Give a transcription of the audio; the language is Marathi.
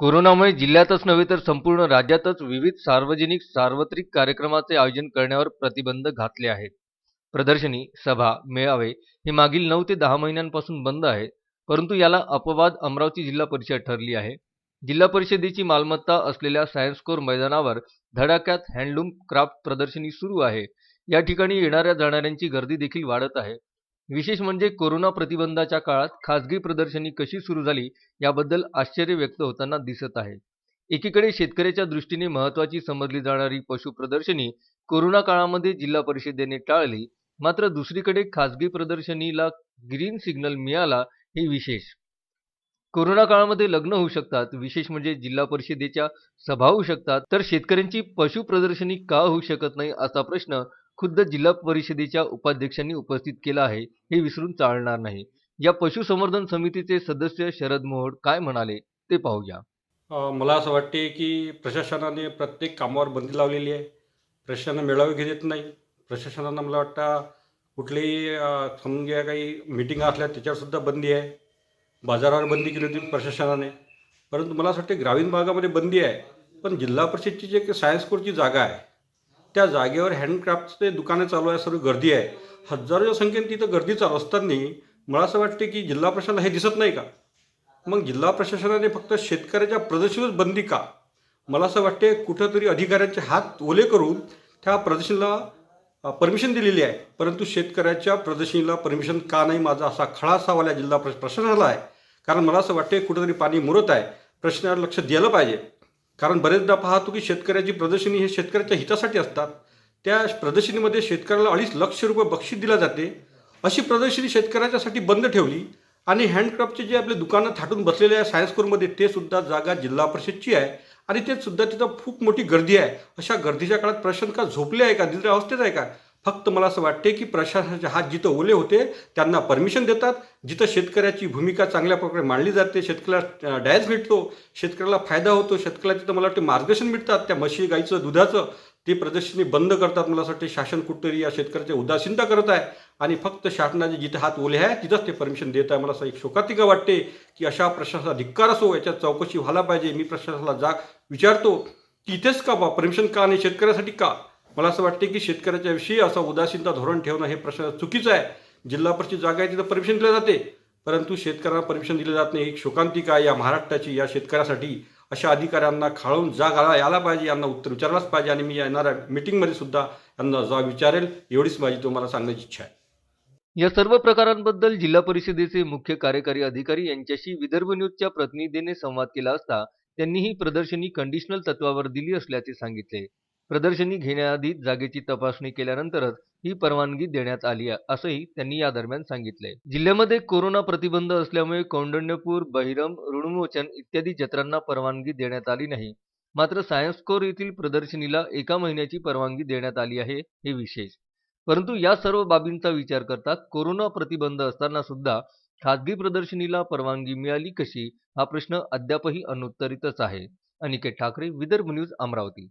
कोरोनामुळे जिल्ह्यातच नव्हे तर संपूर्ण राज्यातच विविध सार्वजनिक सार्वत्रिक कार्यक्रमाचे आयोजन करण्यावर प्रतिबंध घातले आहेत. प्रदर्शनी सभा मेळावे हे मागील नऊ ते दहा महिन्यांपासून बंद आहेत परंतु याला अपवाद अमरावती जिल्हा परिषद ठरली आहे. जिल्हा परिषदेची मालमत्ता असलेल्या सायन्स कोर मैदानावर धडाक्यात हँडलूम क्राफ्ट प्रदर्शनी सुरू आहे. या ठिकाणी येणाऱ्या जाणाऱ्यांची गर्दी देखील वाढत आहे. विशेष म्हणजे कोरोना प्रतिबंधाच्या काळात खासगी प्रदर्शनी कशी सुरू झाली याबद्दल आश्चर्य व्यक्त होताना दिसत आहे. एकीकडे शेतकऱ्याच्या दृष्टीने महत्वाची समजली जाणारी पशु प्रदर्शनी कोरोना काळामध्ये जिल्हा परिषदेने टाळली मात्र दुसरीकडे खासगी प्रदर्शनीला ग्रीन सिग्नल मिळाला हे विशेष. कोरोना काळामध्ये लग्न होऊ शकतात विशेष म्हणजे जिल्हा परिषदेच्या सभा होऊ शकतात तर शेतकऱ्यांची पशु प्रदर्शनी का होऊ शकत नाही असा प्रश्न खुद्द जिल्हा परिषदेच्या उपाध्यक्षांनी उपस्थित केला आहे हे विसरून चालणार नाही. या पशुसंवर्धन समितीचे सदस्य शरद मोहोड काय म्हणाले ते पाहूया मला असं वाटते की प्रशासनाने प्रत्येक कामावर बंदी लावलेली आहे. प्रशासन मेळावे घेत येत नाही. प्रशासनानं मला वाटतं कुठलेही अ, समजून घ्या काही मिटिंग असल्या त्याच्यावरसुद्धा बंदी आहे. बाजारावर बंदी केली होती प्रशासनाने. परंतु मला असं वाटते ग्रामीण भागामध्ये बंदी आहे. पण जिल्हा परिषदची जे सायन्स कोरची जागा आहे त्या जागेवर हँडक्राफ्टचे दुकानं चालू आहे सर्व गर्दी आहे. हजारोच्या संख्येने तिथं गर्दी चालू असताना मला असं वाटते की जिल्हा प्रशासनाला हे दिसत नाही का? मग जिल्हा प्रशासनाने फक्त शेतकऱ्याच्या प्रदर्शनच बंदी का? मला असं वाटते कुठंतरी अधिकाऱ्यांचे हात ओले करून त्या प्रदर्शनीला परमिशन दिलेली आहे. परंतु शेतकऱ्याच्या प्रदर्शनीला परमिशन का नाही माझा असा खळा सवाल जिल्हा प्रश प्रशासनाला आहे. कारण मला असं वाटते कुठंतरी पाणी मुरत आहे. प्रश्नावर लक्ष द्यायला पाहिजे. कारण बरेचदा पाहतो की शेतकऱ्याची प्रदर्शनी हे शेतकऱ्याच्या हितासाठी असतात त्या प्रदर्शनीमध्ये शेतकऱ्याला अडीच लक्ष रुपये बक्षीस दिला जाते. अशी प्रदर्शनी शेतकऱ्याच्यासाठी बंद ठेवली आणि हँडक्राफ्टचे जे आपले दुकानं थाटून बसलेले आहे सायन्स कोरमध्ये ते सुद्धा जागा जिल्हा परिषदची आहे. आणि ते सुद्धा तिथं खूप मोठी गर्दी आहे. अशा गर्दीच्या काळात प्रशासन का झोपले आहे का? दिलेल्या अवस्थेत आहे का? फक्त मला असं वाटते की प्रशासनाचे हात जिथं ओले होते त्यांना परमिशन देतात. जिथं शेतकऱ्याची भूमिका चांगल्या प्रकारे मांडली जाते शेतकऱ्याला डॅज भेटतो शेतकऱ्याला फायदा होतो शेतकऱ्याला तिथं मला वाटते मार्गदर्शन मिळतात. त्या म्हशी गाईचं दुधाचं ते प्रदर्शनी बंद करतात मला असं वाटते. शासन कुठतरी या शेतकऱ्याची उदासीनता करत आहे. आणि फक्त शासनाचे जिथे हात ओले आहे तिथंच ते परमिशन देत आहे. मला असं एक शोकातिका वाटते की अशा प्रशासनाचा धिक्कार असो याच्यात चौकशी व्हायला पाहिजे. मी प्रशासनाला जाग विचारतो की इथेच का बा? परमिशन का आणि शेतकऱ्यासाठी का? मला असं वाटते की शेतकऱ्याच्या विषयी असं उदासीनता धोरण ठेवणं हे प्रश्न चुकीचं आहे. जिल्हा परिषद जागा आहे तिथं परमिशन दिलं जाते. परंतु शेतकऱ्यांना परमिशन दिलं जात नाही. एक शोकांतिका काय या महाराष्ट्राची या शेतकऱ्यासाठी अशा अधिकाऱ्यांना खाळून जाग आला यायला पाहिजे यांना उत्तर विचारलाच पाहिजे. आणि मी येणाऱ्या मिटिंगमध्ये सुद्धा यांना जाग विचारेल. एवढीच माझी तुम्हाला सांगण्याची इच्छा आहे. या सर्व प्रकारांबद्दल जिल्हा परिषदेचे मुख्य कार्यकारी अधिकारी यांच्याशी विदर्भ न्यूजच्या प्रतिनिधीने संवाद केला असता त्यांनी ही प्रदर्शनी कंडिशनल तत्वावर दिली असल्याचे सांगितले. प्रदर्शनी घेण्याआधी जागेची तपासणी केल्यानंतरच ही परवानगी देण्यात आली आहे, असंही त्यांनी या दरम्यान सांगितले. जिल्ह्यामध्ये कोरोना प्रतिबंध असल्यामुळे कौंडण्यपूर बहिरम ऋणमोचन इत्यादी जत्रांना परवानगी देण्यात आली नाही. मात्र सायन्स कोर येथील प्रदर्शनीला एका महिन्याची परवानगी देण्यात आली आहे हे विशेष. परंतु या सर्व बाबींचा विचार करता कोरोना प्रतिबंध असताना सुद्धा खासगी प्रदर्शनीला परवानगी मिळाली कशी हा प्रश्न अद्यापही अनुत्तरितच आहे. अनिकेत ठाकरे विदर्भ न्यूज अमरावती.